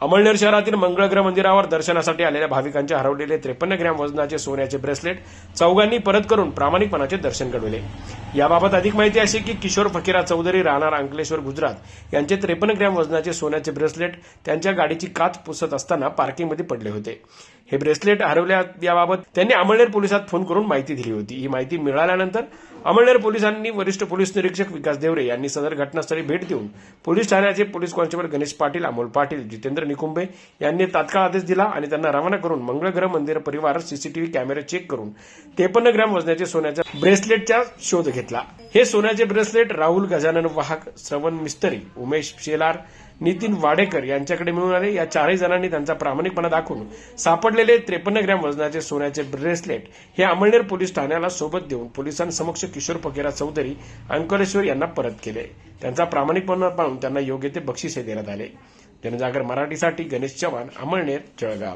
अमळनेर शहरातील मंगळग्रह मंदिरावर दर्शनासाठी आलेल्या भाविकांचे हरवलेले त्रेपन्न ग्रॅम वजनाचे सोन्याचे ब्रेसलेट चौघांनी परत करून प्रामाणिकपणाचे दर्शन घडवले. याबाबत अधिक माहिती अशी की किशोर फकीरा चौधरी राहणार अंकलेश्वर गुजरात यांचे त्रेपन्न ग्रॅम वजनाचे सोन्याचे ब्रेसलेट त्यांच्या गाडीची काच पुसत असताना पार्किंगमध्ये पडले होते. हे ब्रेसलेट हरवल्या याबाबत त्यांनी अमळनेर पोलिसात फोन करून माहिती दिली होती. ही माहिती मिळाल्यानंतर अमळनेर पोलिसांनी वरिष्ठ पोलीस निरीक्षक विकास देवरे यांनी सदर घटनास्थळी भेट देऊन पोलीस ठाण्याचे पोलीस कॉन्स्टेबल गणेश पाटील अमोल पाटील जितेंद्र निकुंबे यांनी तात्काळ आदेश दिला आणि त्यांना रवाना करून मंगळग्रह मंदिर परिवार सीसीटीव्ही कॅमेरे चेक करून त्रेपन्न ग्रॅम वजनाचे सोन्याच्या ब्रेसलेटचा शोध घेतला. हे सोन्याचे ब्रेसलेट राहुल गजानन वाहक श्रवण मिस्तरी उमेश शेलार नितीन वाडेकर यांच्याकडे मिळून आले. या चारही जणांनी त्यांचा प्रामाणिकपणा दाखवून सापडलेले त्रेपन्न ग्रॅम वजनाचे सोन्याचे ब्रेसलेट हे अमळनेर पोलीस ठाण्याला सोबत देऊन पोलिसांसमक्ष किशोर फकीरा चौधरी अंकलेश्वर यांना परत केले. त्यांचा प्रामाणिकपणा पाहून त्यांना योग्य ते बक्षिसे देण्यात आले. जनजागर मराठीसाठी गणेश चव्हाण अमळनेर जळगाव.